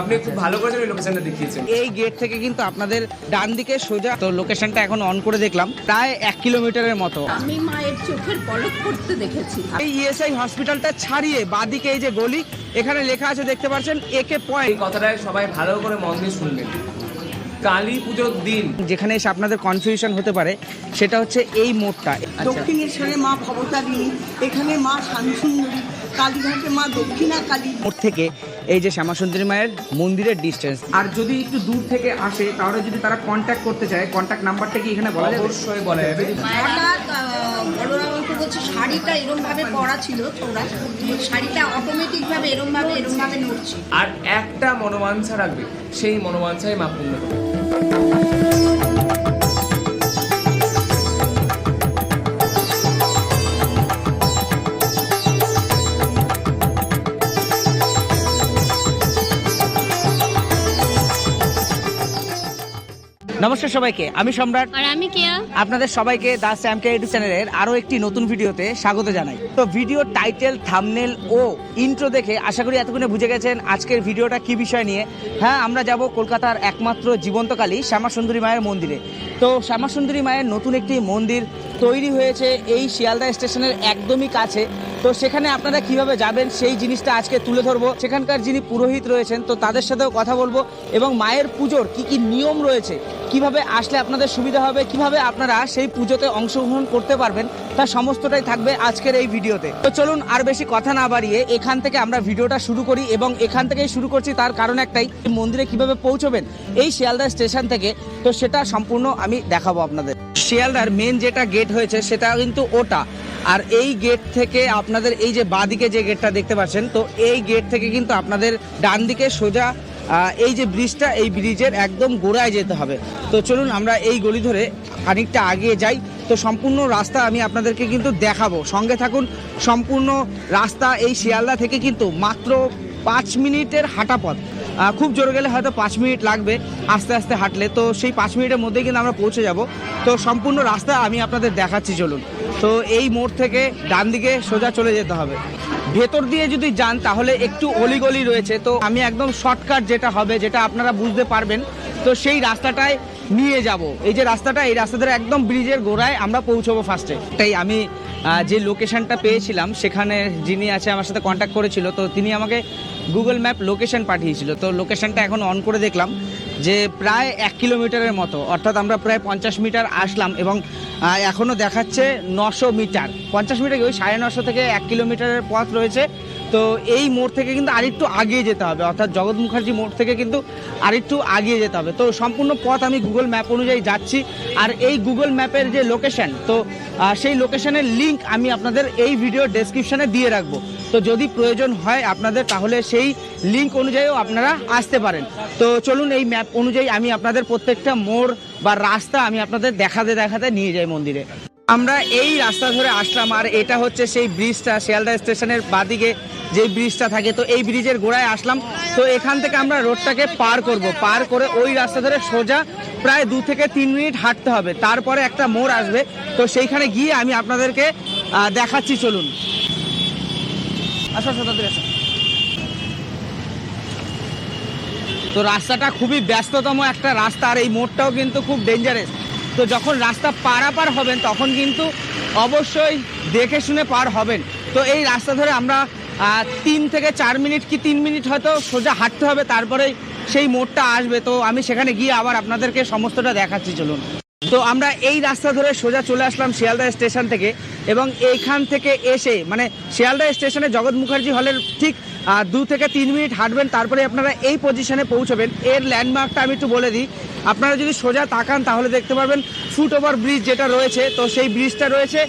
আপনি খুব ভালো করেছেন ওই লোকেশনটা দেখিয়েছেন। এই গেট থেকে কিন্তু আপনাদের ডান দিকে সোজা তো লোকেশনটা এখন অন করে দেখলাম প্রায় এক কিলোমিটারের মতো। আমি মায়ের চোখের পলক পড়তে দেখেছি। এই ইএসআই হসপিটালটা ছাড়িয়ে বাদিকে এই যে গলি এখানে লেখা আছে দেখতে পাচ্ছেন একে এই পয়েন্ট কথাটা সবাই ভালো করে মন দিয়ে শুনবেন। কালী পুজোর দিন। যেখানে এসে আপনাদের কনফিউশন হতে পারে সেটা হচ্ছে এই মোড়টা। দক্ষিণেশ্বরে মা ভবতারিণী এখানে মা শান্তসুন্দরী কালীঘাটে মা দক্ষিণা কালী মোড় থেকে এই যে শ্যামাসুন্দরী মায়ের মন্দিরের ডিস্টেন্স আর যদি একটু দূর থেকে আসে তাহলে যদি তারা কন্ট্যাক্ট করতে চায় কন্ট্যাক্ট নাম্বারটা কি এখানে বলা যাবে? অবশ্যই বলা যাবে। শাড়িটা এরম ভাবে পরা ছিল তোরা শাড়িটা অটোমেটিক ভাবে এরম ভাবে এরম ভাবে নড়ছে। আর একটা মনোবাঞ্ছা রাখবে সেই মনোবাঞ্ছাই মা পূর্ণ করবে। নমস্কার সবাইকে আমি সম্রাট। আর আমি কেয়া। আপনাদের সবাইকে দা স্যামকে ইউটিউব চ্যানেলের আরও একটি নতুন ভিডিওতে স্বাগত জানাই। তো ভিডিও টাইটেল থামনেল ও ইন্ট্রো দেখে আশা করি এতক্ষণে বুঝে গেছেন আজকের ভিডিওটা কি বিষয় নিয়ে। হ্যাঁ আমরা যাব কলকাতার একমাত্র জীবন্তকালী শ্যামাসুন্দরী মায়ের মন্দিরে। তো শ্যামাসুন্দরী মায়ের নতুন একটি মন্দির তৈরি হয়েছে এই শিয়ালদা স্টেশনের একদমই কাছে। তো সেখানে আপনারা কীভাবে যাবেন সেই জিনিসটা আজকে তুলে ধরবো। সেখানকার যিনি পুরোহিত রয়েছেন, তো তাদের সাথেও কথা বলব। এবং মায়ের পুজোর কি কি নিয়ম রয়েছে, কীভাবে আসলে আপনাদের সুবিধা হবে, কীভাবে আপনারা সেই পুজোতে অংশগ্রহণ করতে পারবেন তার সমস্তটাই থাকবে আজকের এই ভিডিওতে। তো চলুন আর বেশি কথা না বাড়িয়ে এখান থেকে আমরা ভিডিওটা শুরু করি এবং এখান থেকেই শুরু করছি, তার কারণ একটাই মন্দিরে কীভাবে পৌঁছবেন, এই শিয়ালদা স্টেশন থেকে। তো সেটা সম্পূর্ণ আমি দেখাবো আপনাদের। শিয়ালদার মেন যেটা গেট হয়েছে সেটা কিন্তু ওটা। আর এই গেট থেকে আপনাদের এই যে বাঁদিকে যে গেটটা দেখতে পাচ্ছেন, তো এই গেট থেকে কিন্তু আপনাদের ডান দিকে সোজা এই যে ব্রিজটা এই ব্রিজের একদম গোড়ায় যেতে হবে। তো চলুন আমরা এই গলি ধরে খানিকটা আগিয়ে যাই। তো সম্পূর্ণ রাস্তা আমি আপনাদেরকে কিন্তু দেখাবো। সঙ্গে থাকুন, সম্পূর্ণ রাস্তা এই শিয়ালদা থেকে কিন্তু মাত্র পাঁচ মিনিটের হাঁটা পথ খুব জোরে গেলে হয়তো পাঁচ মিনিট লাগবে আস্তে আস্তে হাঁটলে। তো সেই পাঁচ মিনিটের মধ্যেই কিন্তু আমরা পৌঁছে যাব। তো সম্পূর্ণ রাস্তা আমি আপনাদের দেখাচ্ছি, চলুন। তো এই মোড় থেকে ডান দিকে সোজা চলে যেতে হবে। ভেতর দিয়ে যদি যান, তাহলে একটু অলিগলি রয়েছে। তো আমি একদম শর্টকাট যেটা হবে, যেটা আপনারা বুঝতে পারবেন। তো সেই রাস্তাটায় নিয়ে যাব। এই যে রাস্তাটা, এই রাস্তা ধরে একদম ব্রিজের গোড়ায় আমরা পৌঁছবো ফার্স্টে তাই আমি যে লোকেশনটা পেয়েছিলাম, সেখানে যিনি আছে আমার সাথে কন্ট্যাক্ট করেছিল, তো তিনি আমাকে গুগল ম্যাপ লোকেশন পাঠিয়েছিল। তো লোকেশনটা এখন অন করে দেখলাম যে প্রায় এক কিলোমিটারের মতো, অর্থাৎ আমরা প্রায় পঞ্চাশ মিটার আসলাম এবং এখনও দেখাচ্ছে নশো মিটার। পঞ্চাশ মিটার ওই সাড়ে নশো থেকে এক কিলোমিটারের পথ রয়েছে। তো এই মোড় থেকে কিন্তু আরেকটু আগিয়ে যেতে হবে। অর্থাৎ জগৎ মুখার্জি মোড় থেকে কিন্তু আরেকটু আগিয়ে যেতে হবে। তো সম্পূর্ণ পথ আমি গুগল ম্যাপ অনুযায়ী যাচ্ছি। আর এই গুগল ম্যাপের যে লোকেশন তো সেই লোকেশনের লিঙ্ক আমি আপনাদের এই ভিডিও ডেসক্রিপশানে দিয়ে রাখব। তো যদি প্রয়োজন হয় আপনাদের, তাহলে সেই লিঙ্ক অনুযায়ীও আপনারা আসতে পারেন। তো চলুন এই ম্যাপ অনুযায়ী আমি আপনাদের প্রত্যেকটা মোড় বা রাস্তা আমি আপনাদের দেখাতে দেখাতে নিয়ে যাই মন্দিরে। আমরা এই রাস্তা ধরে আসলাম, আর এটা হচ্ছে সেই ব্রিজটা শিয়ালদা স্টেশনের বাদিকে যে ব্রিজটা থাকে। তো এই ব্রিজের গোড়ায় আসলাম। তো এখান থেকে আমরা রোডটাকে পার করব। পার করে ওই রাস্তা ধরে সোজা প্রায় দু থেকে তিন মিনিট হাঁটতে হবে। তারপরে একটা মোড় আসবে। তো সেইখানে গিয়ে আমি আপনাদেরকে দেখাচ্ছি, চলুন। আসো তাড়াতাড়ি আসো। তো রাস্তাটা খুবই ব্যস্ততম একটা রাস্তা, আর এই মোড়টাও কিন্তু খুব ডেঞ্জারাস তো যখন রাস্তা পারাপার হবেন, তখন কিন্তু অবশ্যই দেখে শুনে পার হবেন। তো এই রাস্তা ধরে আমরা তিন থেকে চার মিনিট কি তিন মিনিট হয়তো সোজা হাঁটতে হবে তারপরে সেই মোড়টা আসবে। তো আমি সেখানে গিয়ে আবার আপনাদেরকে সমস্তটা দেখাচ্ছি, চলুন। তো আমরা এই রাস্তা ধরে সোজা চলে আসলাম শিয়ালদা স্টেশন থেকে এবং এইখান থেকে এসে মানে শিয়ালদা স্টেশনে জগৎ মুখার্জি হলের ঠিক দু থেকে তিন মিনিট হাঁটবেন, তারপরে আপনারা এই পজিশনে পৌঁছবেন। এর ল্যান্ডমার্কটা আমি একটু বলে দিই। আপনারা যদি সোজা তাকান, তাহলে দেখতে পারবেন ফুট ওভার ব্রিজ যেটা রয়েছে, তো সেই ব্রিজটা রয়েছে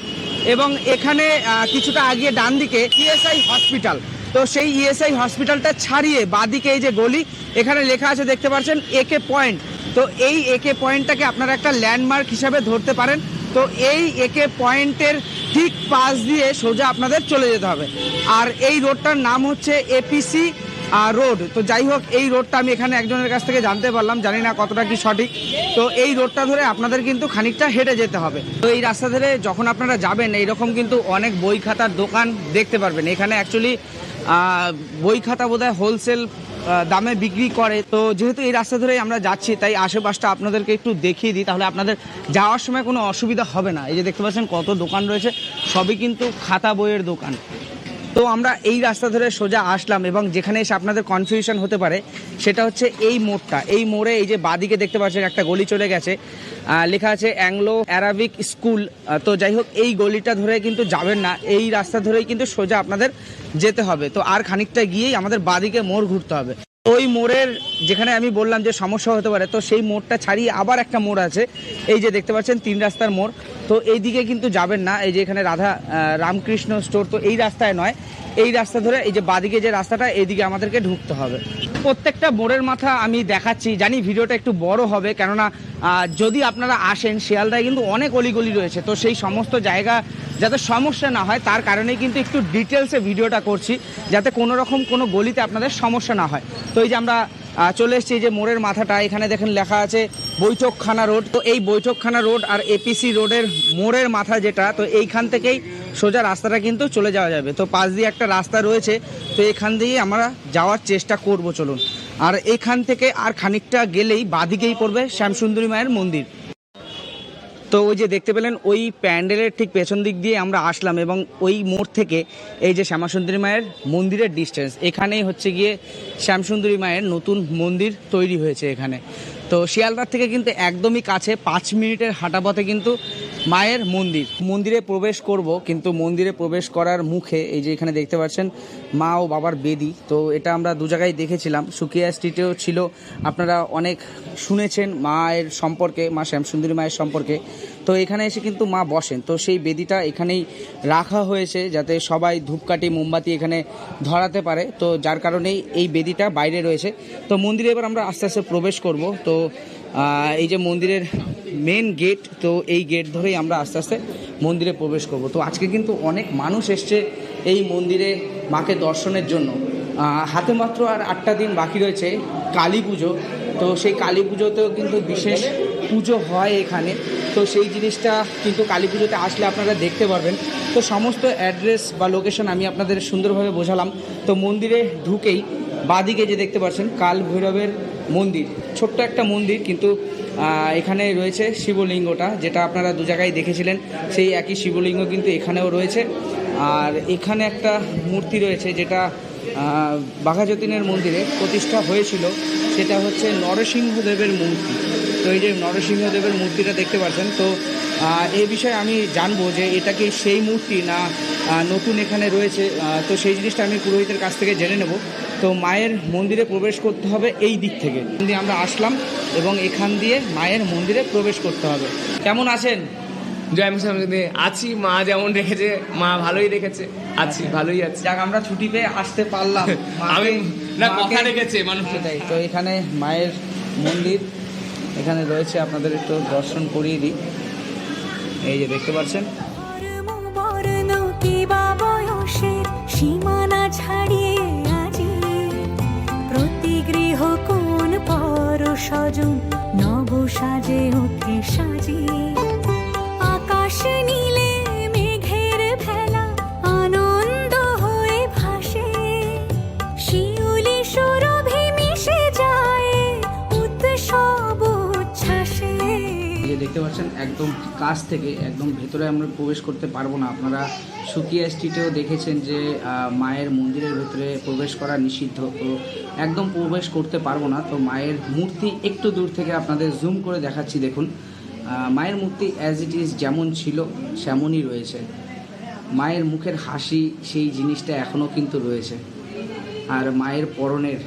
এবং এখানে কিছুটা আগিয়ে ডান দিকে ইএসআই হসপিটাল তো সেই ইএসআই হসপিটালটা ছাড়িয়ে বাদিকে এই যে গলি, এখানে লেখা আছে, দেখতে পাচ্ছেন একে পয়েন্ট তো এই একে পয়েন্টটাকে আপনারা একটা ল্যান্ডমার্ক হিসাবে ধরতে পারেন। তো এই একে পয়েন্টের ঠিক পাশ দিয়ে সোজা আপনাদের চলে যেতে হবে। আর এই রোডটার নাম হচ্ছে এপিসি রোড। তো যাই হোক, এই রোডটা আমি এখানে একজনের কাছ থেকে জানতে পারলাম, জানি না কতটা কি সঠিক। তো এই রোডটা ধরে আপনাদের কিন্তু খানিকটা হেঁটে যেতে হবে। তো এই রাস্তা ধরে যখন আপনারা যাবেন, এইরকম কিন্তু অনেক বই খাতার দোকান দেখতে পারবেন। এখানে অ্যাকচুয়ালি বই খাতা বোধহয় হোলসেল দামে বিক্রি করে। তো যেহেতু এই রাস্তা ধরেই আমরা যাচ্ছি, তাই আশেপাশটা আপনাদেরকে একটু দেখিয়ে দিই, তাহলে আপনাদের যাওয়ার সময় কোনো অসুবিধা হবে না। এই যে দেখতে পাচ্ছেন কত দোকান রয়েছে, সবই কিন্তু খাতা বইয়ের দোকান। তো আমরা এই রাস্তা ধরে সোজা আসলাম এবং যেখানে এসে আপনাদের কনফিউশন হতে পারে, সেটা হচ্ছে এই মোড়টা। এই মোড়ে এই যে বাদিকে দেখতে পাচ্ছেন একটা গলি চলে গেছে। লেখা আছে অ্যাংলো অ্যারাবিক স্কুল তো যাই হোক, এই গলিটা ধরে কিন্তু যাবেন না। এই রাস্তা ধরেই কিন্তু সোজা আপনাদের যেতে হবে। তো আর খানিকটা গিয়েই আমাদের বাদিকে মোড় ঘুরতে হবে। ওই মোড়ের যেখানে আমি বললাম যে সমস্যা হতে পারে, তো সেই মোড়টা ছাড়িয়ে আবার একটা মোড় আছে। এই যে দেখতে পাচ্ছেন, তিন রাস্তার মোড়। তো এই দিকে কিন্তু যাবেন না। এই যে এখানে রাধা রামকৃষ্ণ স্টোর তো এই রাস্তায় নয়। এই রাস্তা ধরে এই যে বাদিকে যে রাস্তাটা, এইদিকে আমাদেরকে ঢুকতে হবে। প্রত্যেকটা মোড়ের মাথা আমি দেখাচ্ছি। জানি ভিডিওটা একটু বড় হবে, কেননা যদি আপনারা আসেন, শিয়ালদায় কিন্তু অনেক অলিগলি রয়েছে। তো সেই সমস্ত জায়গা যাতে সমস্যা না হয়, তার কারণেই কিন্তু একটু ডিটেলসে ভিডিওটা করছি, যাতে কোনো রকম কোনো গলিতে আপনাদের সমস্যা না হয়। তো এই যে আমরা চলে এসেছি যে মোড়ের মাথাটা, এখানে দেখেন লেখা আছে বৈঠকখানা রোড। তো এই বৈঠকখানা রোড আর এপিসি রোডের মোড়ের মাথা যেটা, তো এইখান থেকেই সোজা রাস্তাটা কিন্তু চলে যাওয়া যাবে। তো পাশ দিয়ে একটা রাস্তা রয়েছে, তো এখান দিয়ে আমরা যাওয়ার চেষ্টা করব চলুন। আর এখান থেকে আর খানিকটা গেলেই বাদিকেই পড়বে শ্যামসুন্দরী মায়ের মন্দির। তো ওই যে দেখতে পেলেন, ওই প্যান্ডেলের ঠিক পেছন দিক দিয়ে আমরা আসলাম এবং ওই মোড় থেকে এই যে শ্যামাসুন্দরী মায়ের মন্দিরের ডিস্টেন্স এখানেই হচ্ছে গিয়ে শ্যামসুন্দরী মায়ের নতুন মন্দির তৈরি হয়েছে এখানে। তো শিয়ালদার থেকে কিন্তু একদমই কাছে, পাঁচ মিনিটের হাঁটা পথে কিন্তু মায়ের মন্দির। মন্দিরে প্রবেশ করব, কিন্তু মন্দিরে প্রবেশ করার মুখে এই যে এখানে দেখতে পাচ্ছেন মা ও বাবার বেদি। তো এটা আমরা দু জায়গায় দেখেছিলাম। সুকিয়া স্ট্রিটেও ছিল। আপনারা অনেক শুনেছেন মায়ের সম্পর্কে, মা শ্যামসুন্দরী মায়ের সম্পর্কে। তো এখানে এসে কিন্তু মা বসেন। তো সেই বেদিটা এখানেই রাখা হয়েছে যাতে সবাই ধূপকাঠি, মোমবাতি এখানে ধরাতে পারে। তো যার কারণেই এই বেদিটা বাইরে রয়েছে। তো মন্দিরে এবার আমরা আস্তে আস্তে প্রবেশ করব। তো এই যে মন্দিরের মেন গেট তো এই গেট ধরেই আমরা আস্তে আস্তে মন্দিরে প্রবেশ করব। তো আজকে কিন্তু অনেক মানুষ এসছে এই মন্দিরে মাকে দর্শনের জন্য। হাতে মাত্র আর আটটা দিন বাকি রয়েছে কালী পুজো। তো সেই কালী পুজোতেও কিন্তু বিশেষ পুজো হয় এখানে। তো সেই জিনিসটা কিন্তু কালী পুজোতে আসলে আপনারা দেখতে পারবেন। তো সমস্ত অ্যাড্রেস বা লোকেশন আমি আপনাদের সুন্দরভাবে বোঝালাম। তো মন্দিরে ঢুকেই বাদিকে যে দেখতে পাচ্ছেন কাল ভৈরবের মন্দির, ছোট্ট একটা মন্দির কিন্তু এখানে রয়েছে শিবলিঙ্গটা, যেটা আপনারা দু জায়গায় দেখেছিলেন, সেই একই শিবলিঙ্গ কিন্তু এখানেও রয়েছে। আর এখানে একটা মূর্তি রয়েছে যেটা বাঘাযতীনের মন্দিরে প্রতিষ্ঠা হয়েছিল, সেটা হচ্ছে নরসিংহদেবের মূর্তি। তো এই যে নরসিংহদেবের মূর্তিটা দেখতে পাচ্ছেন, তো এই বিষয়ে আমি জানব যে এটা কি সেই মূর্তি না নতুন এখানে রয়েছে তো সেই জিনিসটা আমি পুরোহিতের কাছ থেকে জেনে নেব। তো মায়ের মন্দিরে প্রবেশ করতে হবে এই দিক থেকে। দিয়ে আমরা আসলাম এবং এখান দিয়ে মায়ের মন্দিরে প্রবেশ করতে হবে। কেমন আছেন? জয় মা আছি মা যেমন রেখেছে মা ভালোই রেখেছে আছি ভালোই আছি। যাক আমরা ছুটি পেয়ে আসতে পারলাম। আমি না কথা রেখেছে মানুষ। তো এখানে মায়ের মন্দির এখানে রয়েছে আপনাদের একটু দর্শন করিয়ে দিই। এই যে দেখতে পাচ্ছেন। সীমানা গৃহ কোন পর স্বজন নব সাজে? ওকে সাজিয়ে আকাশ নীলে দেখতে পাচ্ছেন, একদম কাছ থেকে, একদম ভেতরে আমরা প্রবেশ করতে পারব না। আপনারা সুকিয়া স্ট্রিটেও দেখেছেন যে মায়ের মন্দিরের ভেতরে প্রবেশ করা নিষিদ্ধ। তো একদম প্রবেশ করতে পারব না। তো মায়ের মূর্তি একটু দূর থেকে আপনাদের জুম করে দেখাচ্ছি, দেখুন। মায়ের মূর্তি অ্যাজ ইট ইজ যেমন ছিল, সেমনই রয়েছে। মায়ের মুখের হাসি, সেই জিনিসটা এখনও কিন্তু রয়েছে। আর মায়ের পরনের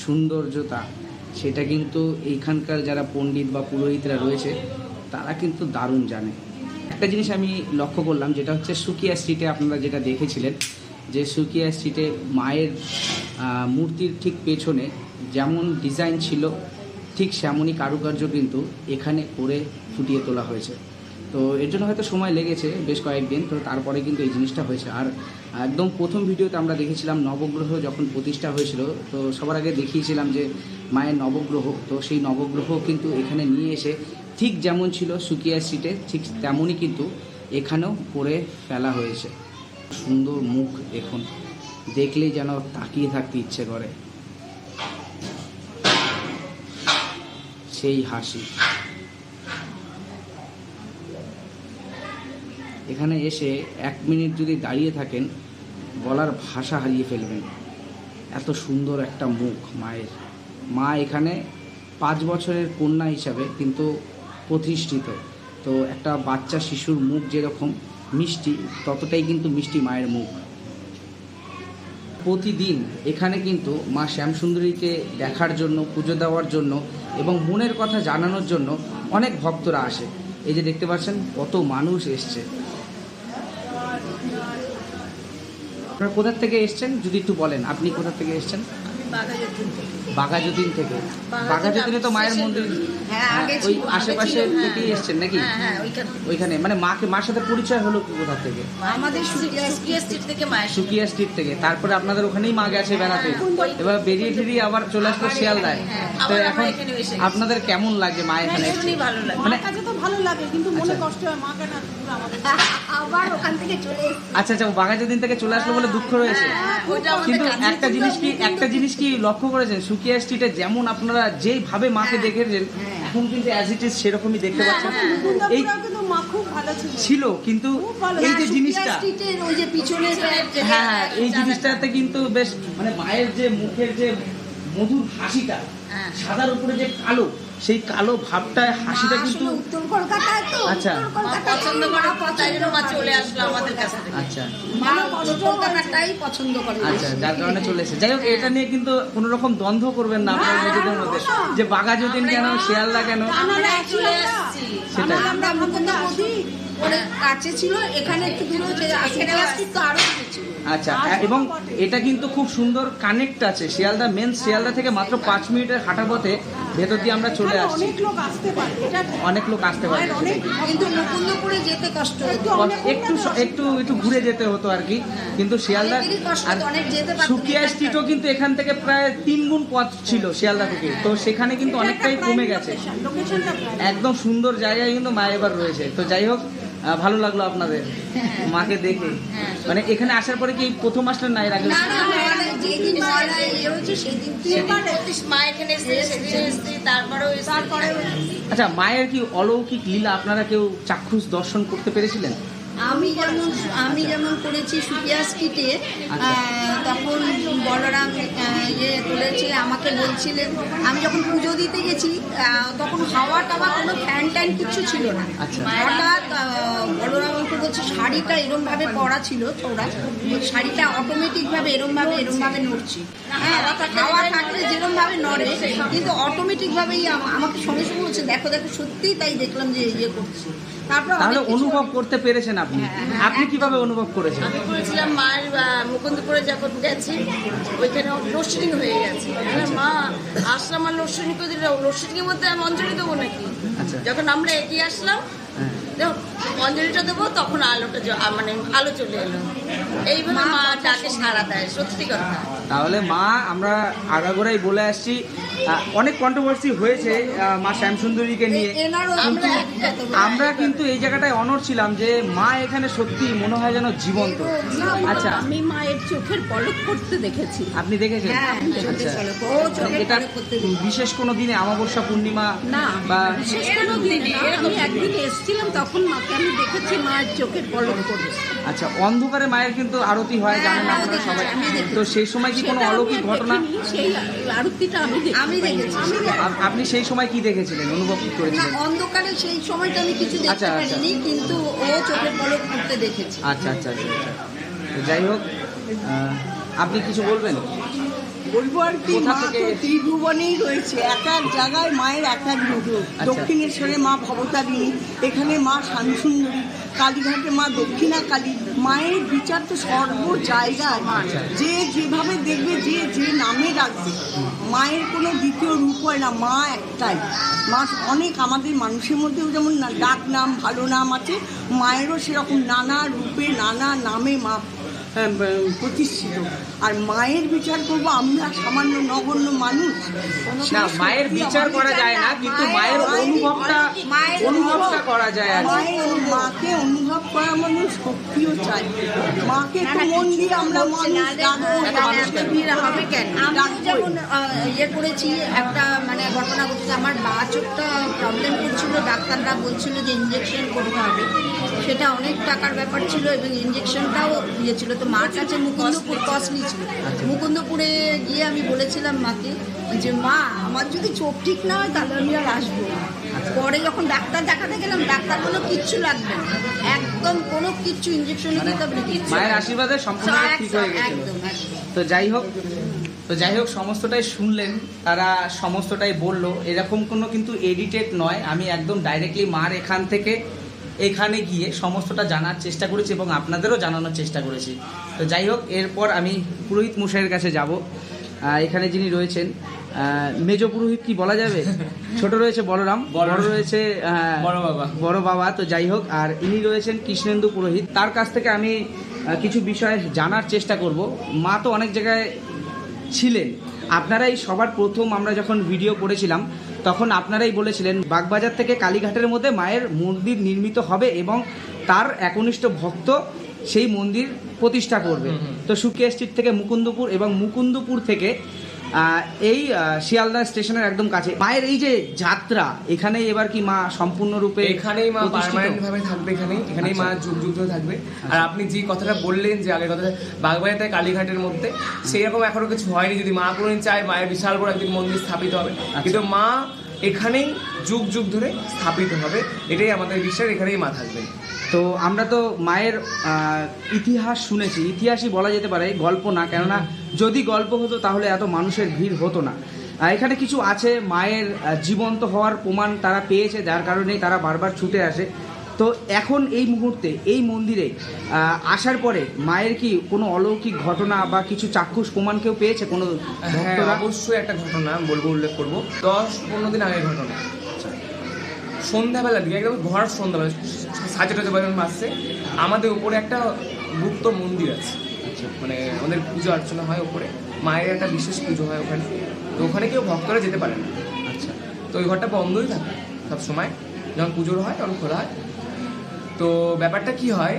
সৌন্দর্যতা, সেটা কিন্তু এইখানকার যারা পণ্ডিত বা পুরোহিতরা রয়েছে তারা কিন্তু দারুণ জানে। একটা জিনিস আমি লক্ষ্য করলাম, যেটা হচ্ছে সুকিয়া স্ট্রিটে আপনারা যেটা দেখেছিলেন, যে সুকিয়া স্ট্রিটে মায়ের মূর্তির ঠিক পেছনে যেমন ডিজাইন ছিল, ঠিক সেমনই কারুকার্য কিন্তু এখানে করে ফুটিয়ে তোলা হয়েছে। তো এর জন্য হয়তো সময় লেগেছে বেশ কয়েকদিন, তো তারপরে কিন্তু এই জিনিসটা হয়েছে। আর একদম প্রথম ভিডিওতে আমরা দেখেছিলাম নবগ্রহ যখন প্রতিষ্ঠা হয়েছিল, তো সবার আগে দেখিয়েছিলাম যে মায়ের নবগ্রহ, তো সেই নবগ্রহ কিন্তু এখানে নিয়ে এসে ঠিক যেমন ছিল সুকিয়া স্ট্রিটে ঠিক তেমনই কিন্তু এখানেও করে ফেলা হয়েছে। সুন্দর মুখ দেখুন দেখলেই যেন তাকিয়ে থাকতে ইচ্ছে করে। সেই হাসি। এখানে এসে এক মিনিট যদি দাঁড়িয়ে থাকেন বলার ভাষা হারিয়ে ফেলবেন। এত সুন্দর একটা মুখ মায়ের। মা এখানে পাঁচ বছরের কন্যা হিসাবে কিন্তু প্রতিষ্ঠিত। তো একটা বাচ্চা শিশুর মুখ যেরকম মিষ্টি, ততটাই কিন্তু মিষ্টি মায়ের মুখ। প্রতিদিন এখানে কিন্তু মা শ্যামসুন্দরীকে দেখার জন্য, পুজো দেওয়ার জন্য এবং মনের কথা জানানোর জন্য অনেক ভক্তরা আসে। এই যে দেখতে পাচ্ছেন, কত মানুষ এসছে। আপনারা কোথা থেকে এসছেন, যদি একটু বলেন, আপনি কোথা থেকে এসছেন? বাঘাযতীন থেকে। বাঘাযতীনে তো মায়ের মন্দির। হ্যাঁ, ওই আশেপাশে ছিল, হ্যাঁ। থেকেই এসছেন নাকি? হ্যাঁ হ্যাঁ ওইখান। মানে মাকে মার সাথে পরিচয় হলো কোথা থেকে? আমাদের সুকিয়া স্ট্রিট থেকে সুকিয়া স্ট্রিট থেকে। তারপরে আপনাদের ওখানেই মা গেছে বেড়াতে। এবার বেরিয়ে ফিরিয়ে আবার চলে আসলো শিয়ালদায়। হ্যাঁ, তো এখন। আপনাদের কেমন লাগে মা এখানে? ভালো লাগে। মানে ভালো লাগে কিন্তু মনে আচ্ছা। কষ্ট হয় মা কেন আবার ওখান থেকে চলে। আচ্ছা আচ্ছা বাঘাযতীন থেকে চলে আসলো বলে দুঃখ রয়েছে হ্যাঁ, ওইটা আমাদের কিন্তু একটা জিনিস কি একটা জিনিস কি লক্ষ্য করেছেন সুকিয়া স্ট্রিটে যেমন আপনারা যেইভাবে মাকে হ্যাঁ, দেখেছেন হ্যাঁ। এখন কিন্তু অ্যাজ ইট ইজ সেরকমই দেখতে পাচ্ছেন এই কিন্তু মা খুব ভালো ছিল ছিল কিন্তু এই যে হ্যাঁ, জিনিসটা ওই যে পিছনে হ্যাঁ হ্যাঁ এই জিনিসটাতে কিন্তু বেশ মানে মায়ের যে মুখের যে মধুর হাসিটা হ্যাঁ। সাদার উপরে যে কালো সেই কালো ভাবটায় হাসিটা কিন্তু উত্তর কলকাতায় তো আচ্ছা। পছন্দ করে তাই জন্য মা চলে আসলো আমাদের কাছে আচ্ছা। মা কলকাতাটাই পছন্দ করে। আচ্ছা যার কারণে চলে এসেছে। যাই হোক এটা নিয়ে কিন্তু কোনো রকম দ্বন্দ্ব করবেন না আপনার নিজেদের মধ্যে। যে বাঘা যতীন কেন শিয়ালদা কেন? আমরা চলে আমরা। এসেছি। সেটাই। আমরা মুকুন্দ অনেক কাছে ছিল এখানে একটু দূরে হচ্ছে সুকিয়া স্ট্রিট তো আরও আচ্ছা এবং এটা কিন্তু খুব সুন্দর কানেক্ট আছে। শিয়ালদা মেন শিয়ালদা থেকে মাত্র পাঁচ মিনিটের হাঁটা পথে ভেতর দিয়ে আমরা চলে এখানে আসছি। অনেক লোক আসতে পারে এটা অনেক লোক আসতে পারে। মায়ের অনেক কিন্তু মুকুন্দপুরে যেতে কষ্ট একটু একটু একটু ঘুরে যেতে হতো আর কি। কিন্তু শিয়ালদা আর সুকিয়া। স্ট্রিটও কিন্তু এখান থেকে প্রায় তিন গুণ পথ ছিল শিয়ালদা থেকে। তো সেখানে কিন্তু অনেকটাই কমে গেছে। একদম সুন্দর জায়গায় কিন্তু মা এবার রয়েছে। তো যাই হোক ভালো লাগল আপনাদের মাকে দেখে। মানে এখানে আসার পরে কি প্রথম আসলেন না এর আগে? না না মহালয়া যেদিন মহালয়া সেদিন মা এখানে এসেছে সেদিন তারপরে আচ্ছা মায়ের কি অলৌকিক লীলা? আপনারা কেউ চাক্ষুষ দর্শন করতে পেরেছিলেন? আমি যেমন আমি যেমন করেছি সুকিয়া স্ট্রিটে আচ্ছা। তখন বলরাম ইয়ে তুলেছে আমাকে বলছিলেন আমি যখন পুজো দিতে গেছি তখন হাওয়া টাওয়া কোনো ফ্যান ট্যান কিছু ছিল না আচ্ছা। হঠাৎ বলরাম আমাকে বলছে শাড়িটা এরমভাবে পরা ছিল চৌড়া শাড়িটা অটোমেটিকভাবে এরমভাবে এরমভাবে নড়ছে হ্যাঁ হাওয়া থাকলে যেরম ভাবে নড়ে কিন্তু অটোমেটিকভাবেই আমাকে সঙ্গে সঙ্গে বলছে দেখো দেখো সত্যিই তাই দেখলাম যে ইয়ে করছে তারপর অনুভব করতে পেরেছেন আপনি? আপনি কীভাবে অনুভব করেছেন? আমি করেছিলাম মায়ের আহ, মুকুন্দপুরে যখন গেছি ওইখানে লোডশেডিং হয়ে গেছে। মা আসলাম আর লোডশেডিং করে দিল। লোডশেডিং এর মধ্যে আমি অঞ্জলি দেবো নাকি? আচ্ছা। যখন আমরা এগিয়ে আসলাম হ্যাঁ। দেখো অঞ্জলিটা দেবো তখন আলোটা মানে আলো চলে এলো। এইভাবে মা ডাকে সাড়া দেয় সত্যি কথা। তাহলে মা আমরা আগাগোড়াই বলে আসছি অনেক কন্ট্রোভার্সি হয়েছে মা শ্যামসুন্দরীকে নিয়ে। এনারও আমরা কিন্তু এই জায়গাটায় অনর ছিলাম যে মা এখানে সত্যি মনে হয় যেন জীবন্ত। আচ্ছা। আমি মায়ের চোখের পলক করতে দেখেছি। আপনি দেখেছেন? হ্যাঁ, আচ্ছা। এটা করতে। বিশেষ কোনো দিনে অমাবস্যা পূর্ণিমা বা বিশেষ কোনো দিন আমি একদিন এসেছিলাম তখন মাকে আমি দেখেছি মায়ের চোখের পলক করে আচ্ছা অন্ধকারে মায়ের কিন্তু আরতি হয় জানেন হ্যাঁ, আপনারা সবাই। তো সেই সময় কি কোনো অলৌকিক ঘটনা? সেই আরতিটা আমি আমি দেখেছি। আপনি সেই সময় কি দেখেছিলেন? অনুভব করেছিলেন? অন্ধকারে সেই সময়টা আমি কিছু আচ্ছা, দেখতে আচ্ছা। পারিনি কিন্তু ও চোখের পলক করতে দেখেছি। আচ্ছা আচ্ছা আচ্ছা আচ্ছা। তো যাই হোক আপনি কিছু বলবেন? বলব আর কি মা তো ত্রিভুবনেই রয়েছে এক এক জায়গায় মায়ের এক এক রূপ। আচ্ছা। দক্ষিণেশ্বরে মা ভবতারিণী এখানে মা শানসুন্দরী কালীঘাটে মা দক্ষিণা কালী মায়ের বিচার তো সর্ব জায়গায় আচ্ছা। যে যেভাবে দেখবে যে যে নামে ডাকবে। মায়ের কোনো দ্বিতীয় রূপ হয় না মা একটাই। মা অনেক আমাদের মানুষের মধ্যেও যেমন ডাক নাম ভালো নাম আছে মায়েরও সেরকম নানা রূপে নানা নামে মা প্রতিষ্ঠিত। আর মায়ের বিচার করব আমরা সামান্য নগণ্য মানুষ। মায়ের বিচার করা যায় না কিন্তু মায়ের অনুভবটা মায়ের অনুভবটা করা যায় আর মায়ের মাকে অনুভব শক্তিও চাই। মাকে মন দিয়ে আমরা হবে কেন? আমি ডাকবোই। ইয়ে করেছি একটা মানে ঘটনা ঘটেছে। আমার বা চোখটা প্রবলেম করছিল ডাক্তাররা বলছিল যে ইঞ্জেকশন করতে হবে। সেটা অনেক টাকার ব্যাপার ছিল এবং ইঞ্জেকশনটাও ইয়ে ছিল। তো মার কাছে মুকুন্দপুর কস্টলি ছিল মুকুন্দপুরে গিয়ে আমি বলেছিলাম মাকে যে মা আমার যদি চোখ ঠিক না হয় তাহলে আমি আর আসব না। পরে যখন ডাক্তার দেখাতে গেলাম ডাক্তার কোনো কিচ্ছু লাগবে না। একদম কোনো কিচ্ছু ইঞ্জেকশন দিতে হবে কিচ্ছু মায়ের আশীর্বাদে সম্পূর্ণ ঠিক হয়ে একদম তো যাই হোক তো যাই হোক সমস্তটাই শুনলেন তারা সমস্তটাই বলল। এরকম কোনো কিন্তু এডিটেড নয়। আমি একদম ডাইরেক্টলি মার এখান থেকে এখানে গিয়ে সমস্তটা জানার চেষ্টা করেছি এবং আপনাদেরও জানানোর চেষ্টা করেছি। তো যাই হোক এরপর আমি পুরোহিত মশাইয়ের কাছে যাব। এখানে যিনি রয়েছেন মেজ পুরোহিত কি বলা যাবে? ছোট রয়েছে বলরাম বড় রয়েছে বড় বাবা। বড় বাবা তো যাই হোক আর ইনি রয়েছেন কৃষ্ণেন্দু পুরোহিত। তার কাছ থেকে আমি কিছু বিষয় জানার চেষ্টা করব। মা তো অনেক জায়গায় ছিলেন। আপনারাই সবার প্রথম আমরা যখন ভিডিও করেছিলাম তখন আপনারাই বলেছিলেন বাগবাজার থেকে কালীঘাটের মধ্যে মায়ের মন্দির নির্মিত হবে এবং তার একনিষ্ঠ ভক্ত সেই মন্দির প্রতিষ্ঠা করবে। তো সুকিয়া স্ট্রিট থেকে মুকুন্দপুর এবং মুকুন্দপুর থেকে এই শিয়ালদা স্টেশনের একদম কাছে। মায়ের এই যে যাত্রা এখানে এবার কি মা সম্পূর্ণরূপে এখানেই মা? পার্মানেন্ট ভাবে থাকবে এখানেই। এখানেই মা আচ্ছা। যুগ যুগ ধরে থাকবে। আর আপনি যে কথাটা বললেন যে আগের কথাটা বাগবাড়িয়া থেকে কালীঘাটের মধ্যে সেই রকম এখনও কিছু হয়নি। যদি মা কোনোদিন চায় মায়ের বিশাল বড় একদিন মন্দির স্থাপিত হবে। আচ্ছা। কিন্তু মা এখানেই যুগ যুগ ধরে স্থাপিত হবে। এটাই আমাদের বিশ্বাস এখানেই মা থাকবে তো আমরা তো মায়ের ইতিহাস শুনেছি। ইতিহাসই বলা যেতে পারে গল্প না কেননা যদি গল্প হতো তাহলে এত মানুষের ভিড় হতো না। এখানে কিছু আছে মায়ের জীবন্ত হওয়ার প্রমাণ তারা পেয়েছে যার কারণেই তারা বারবার ছুটে আসে। তো এখন এই মুহূর্তে এই মন্দিরে আসার পরে মায়ের কি কোনো অলৌকিক ঘটনা বা কিছু চাক্ষুষ প্রমাণ কেউ পেয়েছে কোনো হ্যাঁ অবশ্যই একটা ঘটনা বলব উল্লেখ করব। দশ পনেরো দিন আগের ঘটনা। সন্ধ্যাবেলার দিকে একদম ঘর সন্ধ্যাবেলা সাজে টাজে বাজানো আসছে আমাদের উপরে একটা গুপ্ত মন্দির আছে। মানে আমাদের পুজো অর্চনা হয় ওপরে। মায়ের একটা বিশেষ পুজো হয় ওখানে। তো ওখানে কেউ ভক্তরা যেতে পারে না। আচ্ছা। তো ওই ঘরটা বন্ধই থাকে সব সময়। যখন পুজোর হয় তখন খোলা হয়। তো ব্যাপারটা কি হয়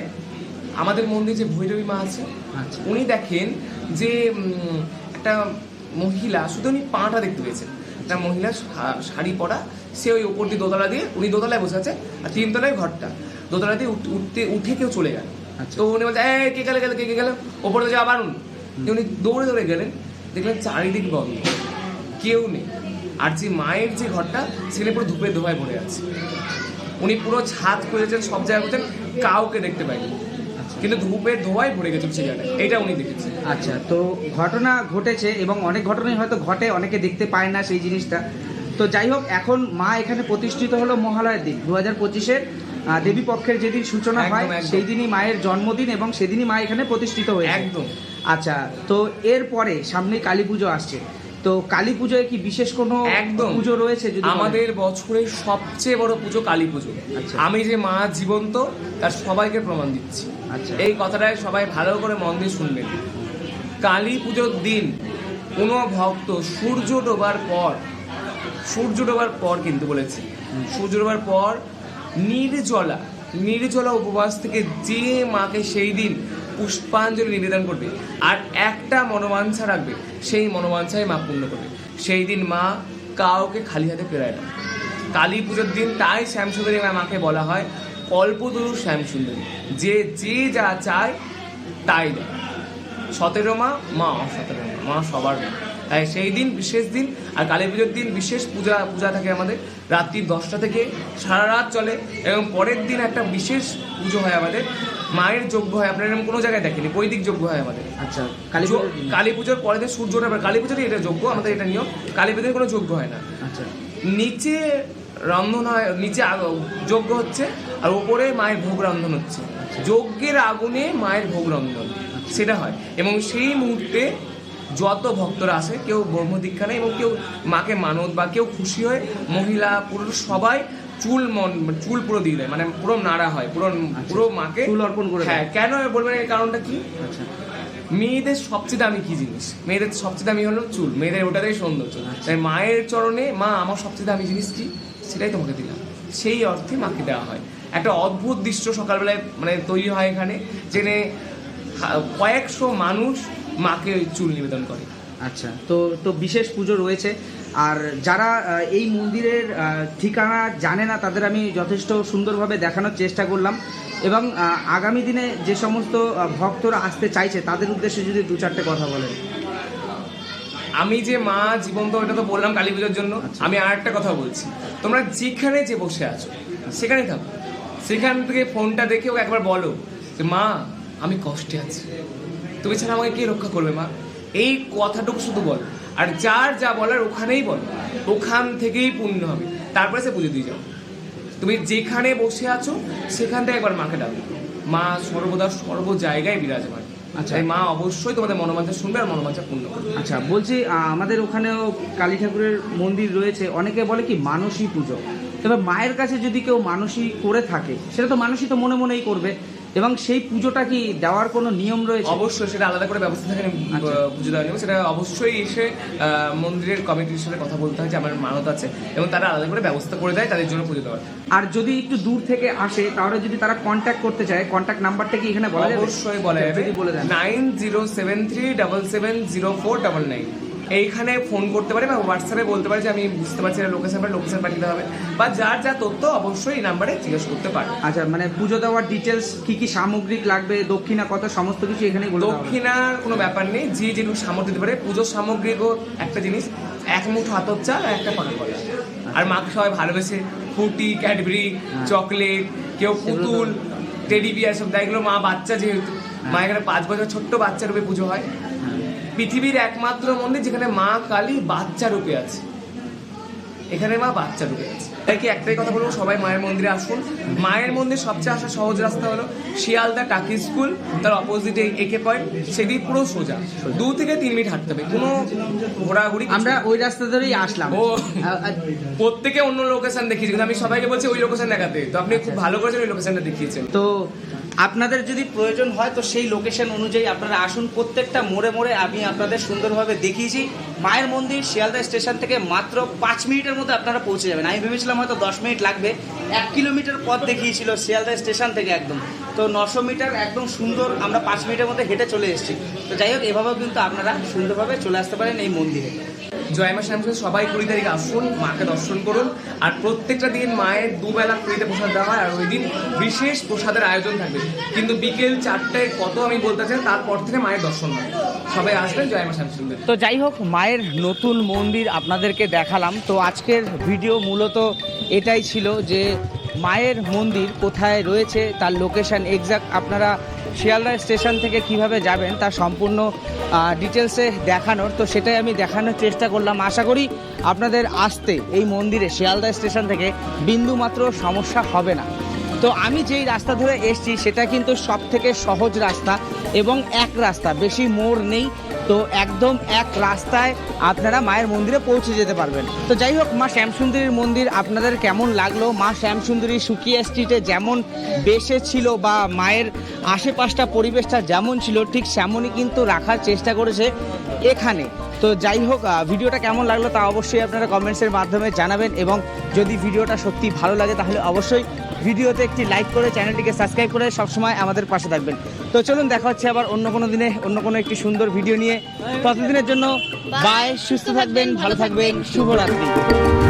আমাদের মন্দিরে যে ভৈরবী মা আছে আচ্ছা। উনি দেখেন যে একটা মহিলা শুধু উনি পাটা দেখতে পেয়েছেন। একটা মহিলা শাড়ি পরা সে ওই ওপর দিয়ে দোতলা দিয়ে উনি দোতলায় বসে আছে আর তিনতলায় ঘরটা। দোতলা দিয়ে উঠতে উঠে কেউ চলে গেল। আচ্ছা। তো উনি বলছে এই কে গেলে গেলে কে কে গেল? ওপরে যাওয়া বারুন দিয়ে উনি দৌড়ে দৌড়ে গেলেন। দেখলেন চারিদিক বন্ধ। কেউ নেই। আর যে মায়ের যে ঘরটা সেখানে পুরো ধূপের ধোয়ায় ভরে আছে। উনি পুরো ছাদ খুঁজেছেন সব জায়গায় খুঁজেছেন কাউকে দেখতে পাইনি। কিন্তু ধূপের ধোয়ায় ভরে গেছে জায়গাটা। এটা উনি দেখেছেন আচ্ছা তো ঘটনা ঘটেছে এবং অনেক ঘটনাই হয়তো ঘটে অনেকে দেখতে পায় না সেই জিনিসটা। তো যাই হোক এখন মা এখানে প্রতিষ্ঠিত হলো মহালয়ের দিন দু হাজার পঁচিশের দেবী পক্ষের যেদিন সূচনা হয় সেই দিনই মায়ের জন্মদিন এবং সেদিনই মা এখানে প্রতিষ্ঠিত হয়েছে একদম। আচ্ছা তো এরপরে সামনে কালী পুজো আসছে। তো কালী পুজোয় কি বিশেষ কোনো একদম। পুজো রয়েছে যদি আমাদের বছরের সবচেয়ে বড় পুজো কালী পুজো। আচ্ছা। আমি যে মা জীবন্ত তার সবাইকে প্রমাণ দিচ্ছি। আচ্ছা। এই কথাটাই সবাই ভালো করে মন দিয়ে শুনবেন। কালী পুজোর দিন কোনো ভক্ত সূর্য ডোবার পর সূর্য ডোবার পর কিন্তু বলেছি। সূর্য ডোবার পর নির্জলা নির্জলা উপবাস থেকে যে মাকে সেই দিন পুষ্পাঞ্জলি নিবেদন করবে, আর একটা মনোবাঞ্ছা রাখবে, সেই মনোবাঞ্ছায় মা পূর্ণ করবে। সেই দিন মা কাউকে খালি হাতে ফেরায় না। কালী পুজোর দিন তাই শ্যামসুন্দরী মাকে বলা হয় কল্পতরু শ্যামসুন্দরী। যে যে যা চায় তাই দেয়। সতেরো মা মা অসতেরো মা মা সবার মা। তাই সেই দিন বিশেষ দিন আর কালী পুজোর দিন বিশেষ পূজা পূজা থাকে আমাদের। রাত্রি দশটা থেকে সারা রাত চলে এবং পরের দিন একটা বিশেষ পুজো হয় আমাদের। মায়ের যজ্ঞ হয় আপনারা এরকম কোনো জায়গায় দেখেনি বৈদিক যজ্ঞ হয় আমাদের। আচ্ছা কালী। কালী পুজোর পরের দিন সূর্য ওঠার কালী পুজোরই এটা যজ্ঞ আমাদের এটা নিয়ম। কালী পুজোর কোনো যজ্ঞ হয় না। আচ্ছা। নিচে রন্ধন হয় নিচে যজ্ঞ হচ্ছে আর ওপরে মায়ের ভোগ রন্ধন হচ্ছে। যজ্ঞের আগুনে মায়ের ভোগ রন্ধন সেটা হয়। এবং সেই মুহূর্তে যত ভক্তরা আসে কেউ ব্রহ্ম দীক্ষা নেয় এবং কেউ মাকে মানত বা কেউ খুশি হয়ে মহিলা পুরুষ সবাই চুল মন চুল পুরো দিয়ে দেয় মানে পুরো নাড়া হয় পুরো পুরো মাকে চুল অর্পণ করে হ্যাঁ কেন বলবেন এর কারণটা কি? আচ্ছা। মেয়েদের সবচেয়ে দামি কি জিনিস? মেয়েদের সবচেয়ে দামি হলো চুল মেয়েদের ওটাতেই সৌন্দর্য। তাই মায়ের চরণে মা আমার সবচেয়ে দামি জিনিস কি? সেটাই তোমাকে দিলাম। সেই অর্থে মাকে দেওয়া হয়। একটা অদ্ভুত দৃশ্য সকালবেলায় মানে তৈরি হয় এখানে যেখানে কয়েকশো মানুষ মাকে ওই চুল নিবেদন করে। আচ্ছা তো তো বিশেষ পুজো রয়েছে। আর যারা এই মন্দিরের ঠিকানা জানে না তাদের আমি যথেষ্ট সুন্দরভাবে দেখানোর চেষ্টা করলাম। এবং আগামী দিনে যে সমস্ত ভক্তরা আসতে চাইছে তাদের উদ্দেশ্যে যদি দু চারটে কথা বলেন। আমি যে মা জীবন্ত ওটা তো বললাম কালী পুজোর জন্য আমি আর একটা কথা বলছি। তোমরা যেখানে যে বসে আছো সেখানেই থাকো। সেখান থেকে ফোনটা দেখে ওকে একবার বলো যে মা আমি কষ্টে আছি। তুমি ছাড়া আমাকে কে রক্ষা করবে মা? এই কথাটুকু শুধু বল। আর যার যা বলার ওখানেই বল। ওখান থেকেই পূর্ণ হবে। তারপরে সে পুজো দিয়ে যাও। তুমি যেখানে বসে আছো সেখান থেকে একবার মাকে ডাকো মা সর্বদা সর্ব জায়গায় বিরাজমান। আচ্ছা। মা অবশ্যই তোমাদের মনোবাঞ্ছা শুনবে আর মনোবাঞ্ছা পূর্ণ করবে। আচ্ছা বলছি আমাদের ওখানেও কালী ঠাকুরের মন্দির রয়েছে। অনেকে বলে কি মানসী পুজো। তবে মায়ের কাছে যদি কেউ মানসী করে থাকে সেটা তো মানুষই তো মনে মনেই করবে। এবং সেই পুজোটা কি দেওয়ার কোনো নিয়ম রয়েছে? অবশ্যই সেটা আলাদা করে ব্যবস্থা থাকে আচ্ছা। পুজো দেওয়ার নিয়ম। সেটা অবশ্যই এসে মন্দিরের কমিটির সাথে কথা বলতে হয় যে আমার মানত আছে এবং তারা আলাদা করে ব্যবস্থা করে দেয় তাদের জন্য পুজো দেওয়ার। আর যদি একটু দূর থেকে আসে তাহলে যদি তারা কন্ট্যাক্ট করতে চায় কন্ট্যাক্ট নাম্বারটা কি এখানে বলা যাবে? অবশ্যই বলা যাবে nine zero seven three double seven zero four double nine. এইখানে ফোন করতে পারে বা হোয়াটসঅ্যাপে বলতে পারে যে আমি বুঝতে পারছি না লোকেশন বা লোকেশন পাঠিয়ে হবে। বা যার যা তথ্য অবশ্যই এই নাম্বারে জিজ্ঞেস করতে পারে। আচ্ছা মানে পুজো দেওয়ার ডিটেলস কি কি সামগ্রিক লাগবে দক্ষিণা কত সমস্ত কিছু এখানে। দক্ষিণার কোনো ব্যাপার নেই যে যেটুকু সামর্থ্য দিতে পারে পুজোর সামগ্রিকও একটা জিনিস এক মুঠ হাতর চা আর একটা পান কলা আর মাকে সবাই ভালোবেসে ফুটি ক্যাডবেরি চকলেট কেউ পুতুল টেডি বিয়ার সব দেয়। এগুলো মা বাচ্চা যেহেতু মা এখানে পাঁচ বছর ছোট্ট বাচ্চা রূপে পুজো হয়। পৃথিবীর একমাত্র মন্দির যেখানে মা কালী বাচ্চা রূপে আছে। এখানে মা বাচ্চা রূপে আছে। তাই কি একটাই কথা বলব? সবাই মায়ের মন্দিরে আসুন। মায়ের মন্দির সবচেয়ে আসা সহজ রাস্তা হলো শিয়ালদা টাকি স্কুল তার অপোজিটে একে পয়েন্ট সেদিক পুরো সোজা। দু থেকে তিন মিনিট হাঁটতে হবে। কোনো ঘোরাঘুরি আমরা ওই রাস্তা ধরেই আসলাম। ও প্রত্যেকে অন্য লোকেশন দেখিয়েছে। কিন্তু আমি সবাইকে বলছি ওই লোকেশন দেখাতে। তো আপনি খুব ভালো করেছেন ওই লোকেশনটা দেখিয়েছেন। তো আপনাদের যদি প্রয়োজন হয়, তো সেই লোকেশন অনুযায়ী আপনারা আসুন। প্রত্যেকটা মোড়ে মোড়ে আমি আপনাদের সুন্দরভাবে দেখিয়েছি। মায়ের মন্দির শিয়ালদা স্টেশন থেকে মাত্র পাঁচ মিনিটের মধ্যে আপনারা পৌঁছে যাবেন। আমি ভেবেছিলাম হয়তো দশ মিনিট লাগবে। এক কিলোমিটার পথ দেখিয়েছিল শিয়ালদা স্টেশন থেকে একদম। তো নশো মিটার একদম সুন্দর আমরা পাঁচ মিনিটের মধ্যে হেঁটে চলে এসেছি। তো যাই হোক, এভাবেও কিন্তু আপনারা সুন্দরভাবে চলে আসতে পারেন এই মন্দিরে। জয়মা শ্যামসুন্দর সবাই কুড়ি তারিখ আসুন, মাকে দর্শন করুন। আর প্রত্যেকটা দিন মায়ের দুবেলা ফ্রিতে প্রসাদ দেওয়া হয়, আর ওই দিন বিশেষ প্রসাদের আয়োজন থাকবে। কিন্তু বিকেল চারটায় কত আমি বলতে চাই, তারপর থেকে মায়ের দর্শন হয়। সবাই আসবেন জয়মা শ্যামসুন্দর তো যাই হোক, মায়ের নতুন মন্দির আপনাদেরকে দেখালাম। তো আজকের ভিডিও মূলত এটাই ছিল যে মায়ের মন্দির কোথায় রয়েছে, তার লোকেশন এক্সাক্ট আপনারা শিয়ালদা স্টেশন থেকে কীভাবে যাবেন তার সম্পূর্ণ ডিটেলসে দেখানোর। তো সেটাই আমি দেখানোর চেষ্টা করলাম। আশা করি আপনাদের আসতে এই মন্দিরে, শিয়ালদা স্টেশন থেকে বিন্দু মাত্র সমস্যা হবে না। তো আমি যেই রাস্তা ধরে এসেছি, সেটা কিন্তু সব থেকে সহজ রাস্তা এবং এক রাস্তা, বেশি মোড় নেই। তো একদম এক রাস্তায় আপনারা মায়ের মন্দিরে পৌঁছে যেতে পারবেন। তো যাই হোক, মা শ্যামসুন্দরীর মন্দির আপনাদের কেমন লাগল? মা শ্যামসুন্দরী সুকিয়া স্ট্রিটে যেমন বেশে ছিল বা মায়ের আশেপাশটা, পরিবেশটা যেমন ছিল, ঠিক সেমনই কিন্তু রাখার চেষ্টা করেছে এখানে। তো যাই হোক ভিডিওটা কেমন লাগল তা অবশ্যই আপনারা কমেন্টসের মাধ্যমে জানাবেন এবং যদি ভিডিওটা সত্যি ভালো লাগে, তাহলে অবশ্যই ভিডিওতে একটি লাইক করে চ্যানেলটিকে সাবস্ক্রাইব করে সবসময় আমাদের পাশে থাকবেন। তো চলুন দেখা হচ্ছে আবার অন্য কোনো দিনে, অন্য কোনো একটি সুন্দর ভিডিও নিয়ে। ততদিনের জন্য বাই সুস্থ থাকবেন, ভালো থাকবেন, শুভরাত্রি।